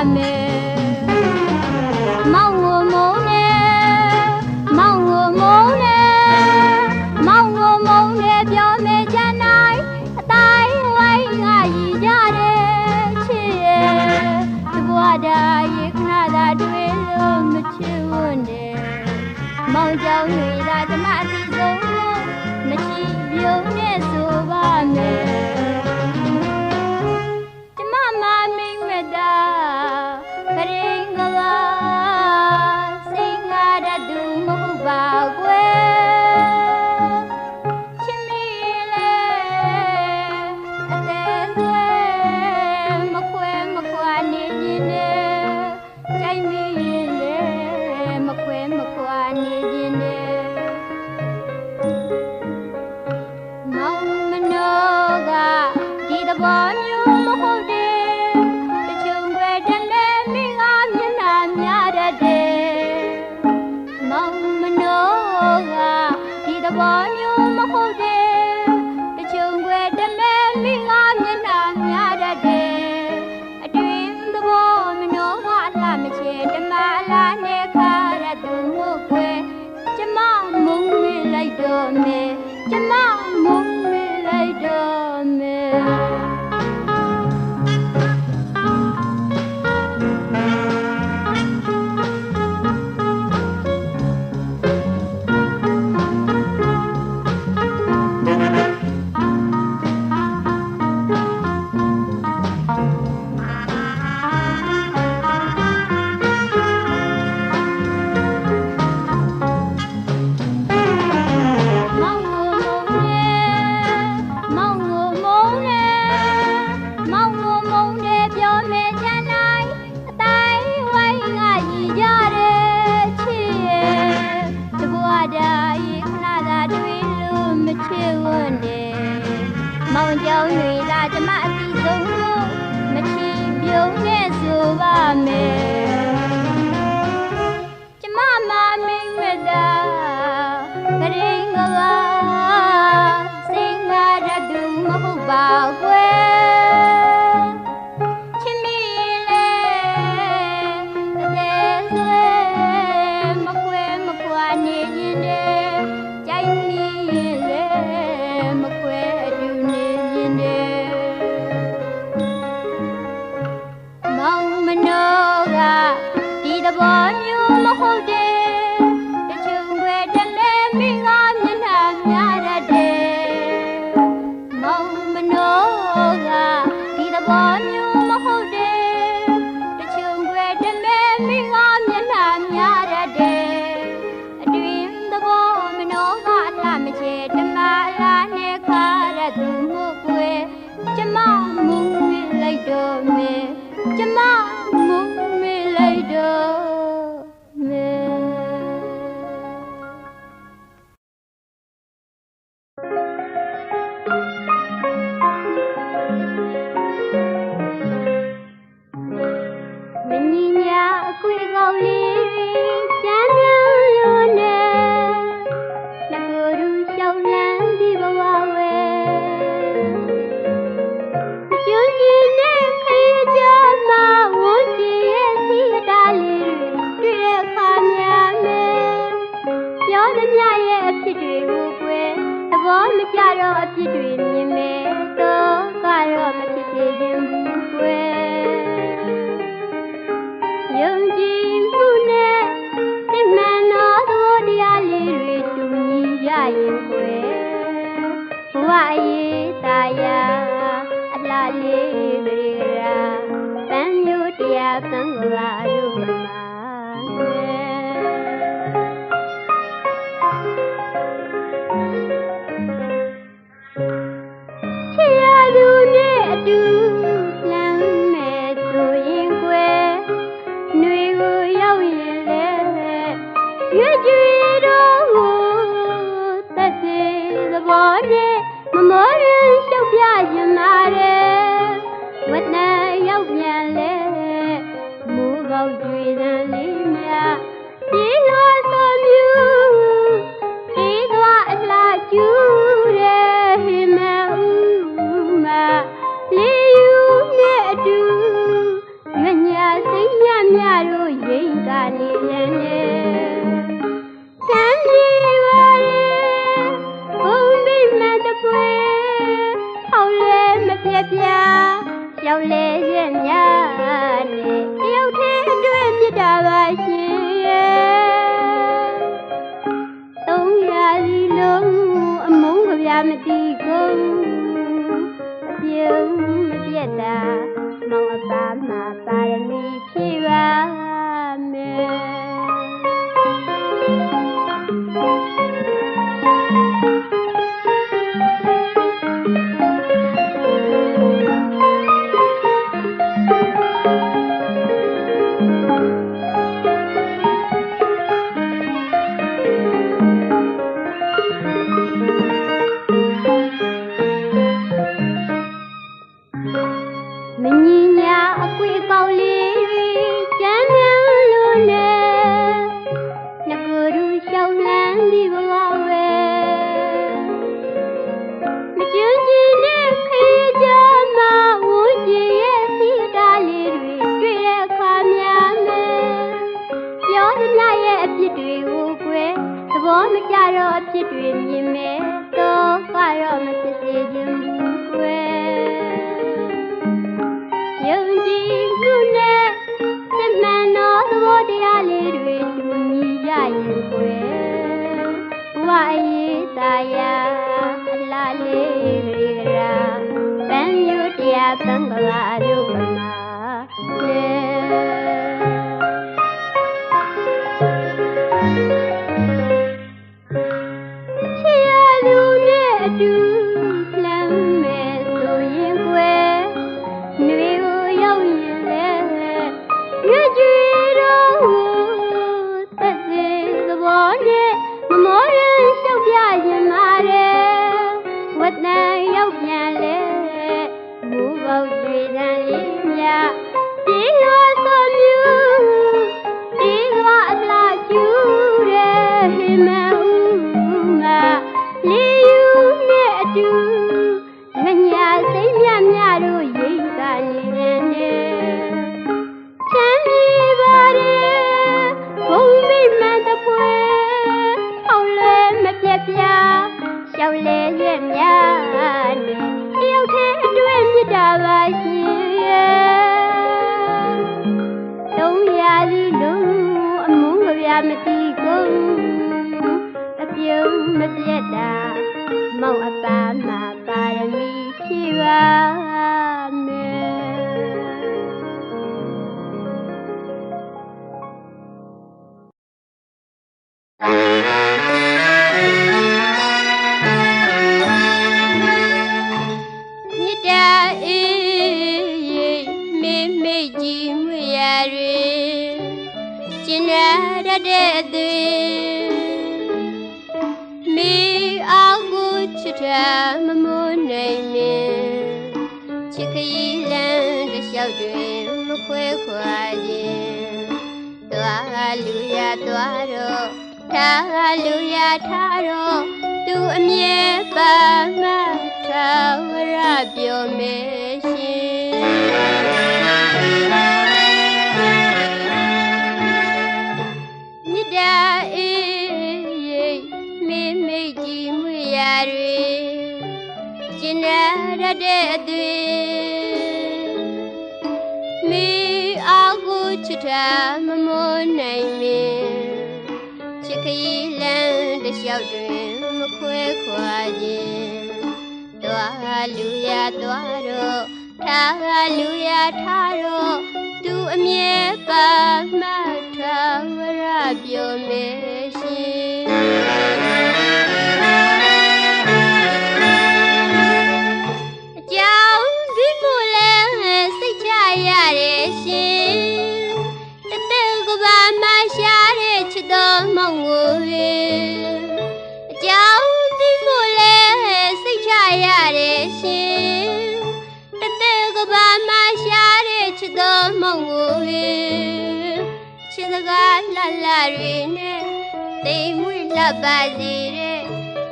I'm in. Bye. င်ကြောင်း၍လာဓမ္မအတိဆုံးလို့မချီပြုံးနဲ့ဆိုပါမယ် ဝအေးတာယာအလှလေးပရိကရာပန်းမျိုးတရားသံဃာအရုမာရွေကျွေတော်ကိုသက်စေသဘောတည်း မမောရင်ရှုပ်ပြရင်မာတယ်ဝတ်နာရောက်ပြန်လဲမိုးပေါက်ကြွေတန်လေးများပြေလွှာဆိုမြူပြေးသွားအလားကျူတဲ့ဟိမဦးမလေးယူနဲ့အတူညညာစိတ်မြမြတို့ရိတ်ကနေလန်နေ ကုန်အပြုံးမပြတ်တာမောင်အပါမှာပါရမီဖြည့်ပါမယ် စ်တွေကိုကွယ်သဘောမကျတော့အဖြစ်တွေမြင်မယ်တော့ကတော့မဖြစ်စေခြင်းဘူးကွယ်ယုံကြည်မှုနဲ့စစ်မှန်သောသဘောတရားလေးတွေတူညီကြရင်ကွယ်ဘဝအရေးသာယာအလားလေးကလေးကရာဗန်မျိုးတရားသံဃာ မခွဲခွာခြင်းသွားလူရသွားတော့ထားလူရထားတော့သူအမြဲပါမထာဝရပြောမေရှင်မြစ်တာအေးမေမေကြီးမွေရတွေကျင်နာရတဲ့အသွေး ကိုချစ်တာမမွနိုင်မင်းချစ်ခရီးလမ်းတစ်လျှောက်တွင်မခွဲခွာခြင်းသွားလူရသွားတော့ထားလူရထားတော့သူအမြဲပါမထာဝရပြောမေရှင် တွေနဲ့တိမ်မွေ့လှပါစေတဲ့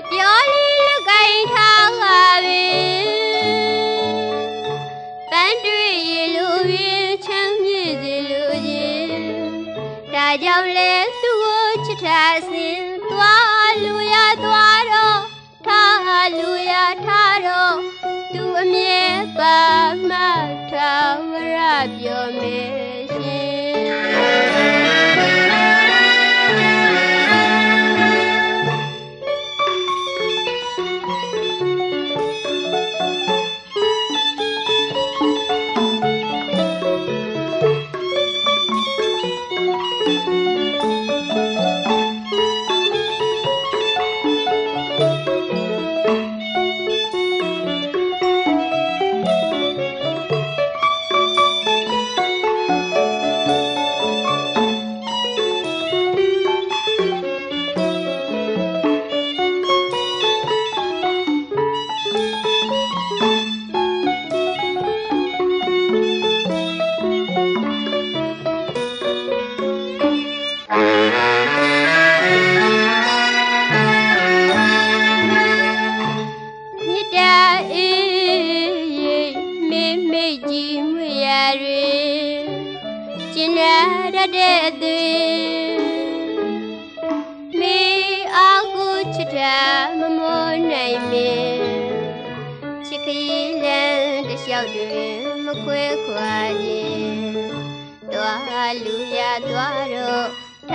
အပြောလေးလက်ကင်ထားပါပဲပန်းတွေ့ရလို့ရင်ချမ်းမြေ့စေလို့ရင်ဒါကြောင့်လဲသူ့ကိုချစ်ထားစဉ်သွားလူရသွားတော့ထားလူရထားတော့သူအမြဲပါမထာဝရပြောမေရှင်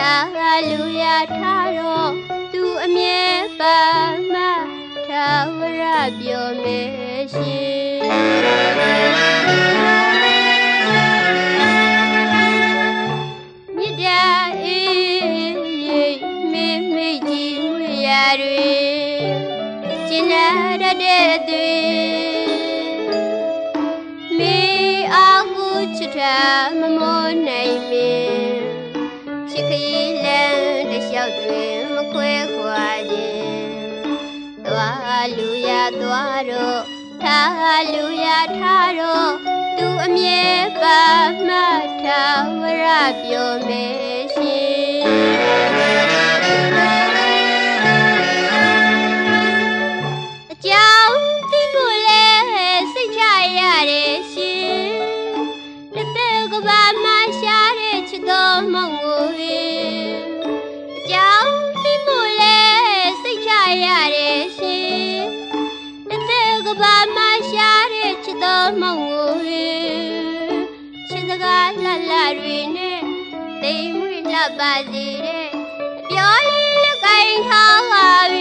တော့ထားလူရထားတော့သူအမြဲပါမထာဝရပြောမယ်ရှင်မြစ်တာအေးမေမေကြီးမွေရတွေကျင်နာရတဲ့တွေမေအာကူချစ်တာမမနိုင်မင်း ချစ်ခရီးလန်းတစ်လျှောက်တွင်မခွဲခွာခြင်းသွားလူရသွားတော့ထားလူရထားတော့သူအမြဲပါမှထာဝရပြောမယ်ရှင် တဲ့ချစ်တော်မောင်ကိုချစ်စကားလှလှတွေနဲ့သိမ်မွေ့လှပါစေတဲ့ပြောလေးလက်ကင်ထားပါပြီ